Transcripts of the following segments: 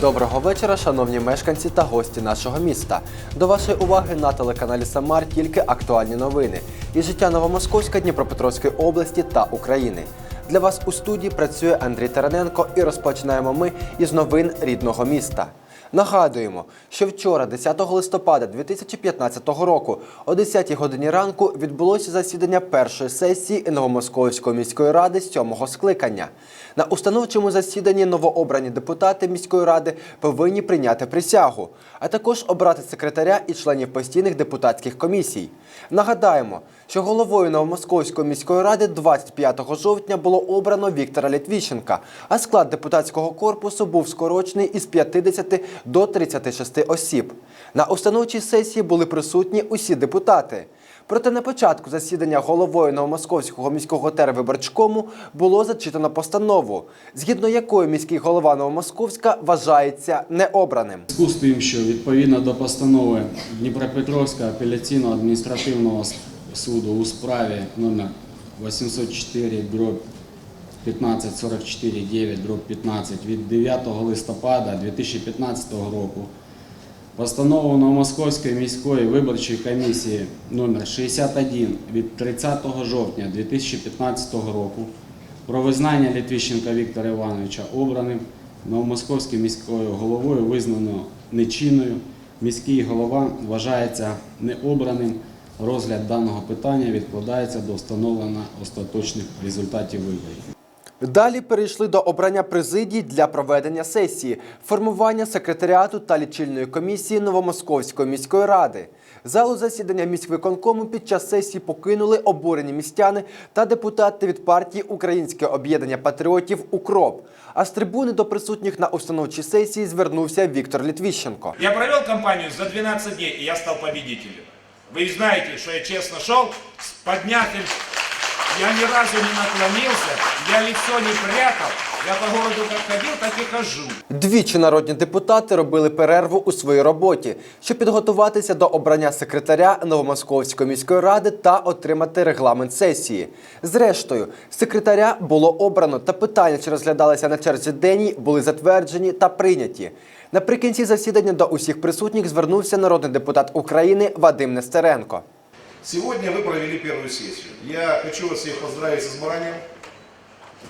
Доброго вечора, шановні мешканці та гості нашого міста. До вашої уваги на телеканалі Самар тільки актуальні новини із життя Новомосковська, Дніпропетровської області та України. Для вас у студії працює Андрій Тараненко і розпочинаємо ми із новин рідного міста. Нагадуємо, що вчора, 10 листопада 2015 року, о 10 годині ранку відбулося засідання першої сесії Новомосковської міської ради сьомого скликання. На установчому засіданні новообрані депутати міської ради повинні прийняти присягу, а також обрати секретаря і членів постійних депутатських комісій. Нагадаємо, що головою Новомосковської міської ради 25 жовтня було обрано Віктора Літвіщенка, а склад депутатського корпусу був скорочений із 50 до 36 осіб. На установчій сесії були присутні усі депутати. Проте на початку засідання головою Новомосковського міського тервиборчкому було зачитано постанову, згідно якої міський голова Новомосковська вважається необраним. Зв'язку з тим, що відповідно до постанови Дніпропетровського апеляційного адміністративного суду у справі номер 804 дроб 1544 9 дроб 15 від 9 листопада 2015 року Постанову Новомосковської міської виборчої комісії номер 61 від 30 жовтня 2015 року про визнання Літвіщенка Віктора Івановича обраним Новомосковською міською головою визнано нечинною. Міський голова вважається необраним. Розгляд даного питання відкладається до встановлення остаточних результатів виборів. Далі перейшли до обрання президії для проведення сесії, формування секретаріату та лічильної комісії Новомосковської міської ради. Залу засідання міськвиконкому під час сесії покинули обурені містяни та депутати від партії Українське об'єднання патріотів Укроп. А з трибуни до присутніх на установчій сесії звернувся Віктор Літвіщенко. Я провел кампанию за 12 дней, и я стал победителем. Вы знаете, что я честно шел с поднятым, я ни разу не наклонился, я лицо не прятал, я по городу как ходил, так и хожу. Двічі народні депутати робили перерву у своїй роботі, щоб підготуватися до обрання секретаря Новомосковської міської ради та отримати регламент сесії. Зрештою, секретаря було обрано, та питання, що розглядалися на черзі денній, були затверджені та прийняті. Наприкінці засідання до усіх присутніх звернувся народний депутат України Вадим Нестеренко. Сегодня вы провели первую сессию. Я хочу вас всех поздравить с избранием,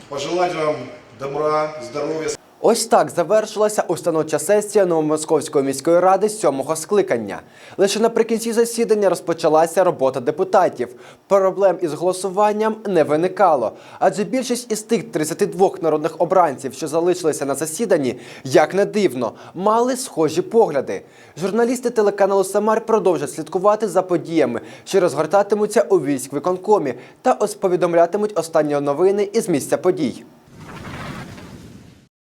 пожелать вам добра, здоровья, Ось так завершилася установча сесія Новомосковської міської ради сьомого скликання. Лише наприкінці засідання розпочалася робота депутатів. Проблем із голосуванням не виникало, адже більшість із тих 32 народних обранців, що залишилися на засіданні, як не дивно, мали схожі погляди. Журналісти телеканалу Самар продовжать слідкувати за подіями, що розгортатимуться у військ виконкомі та ось повідомлятимуть останні новини із місця подій.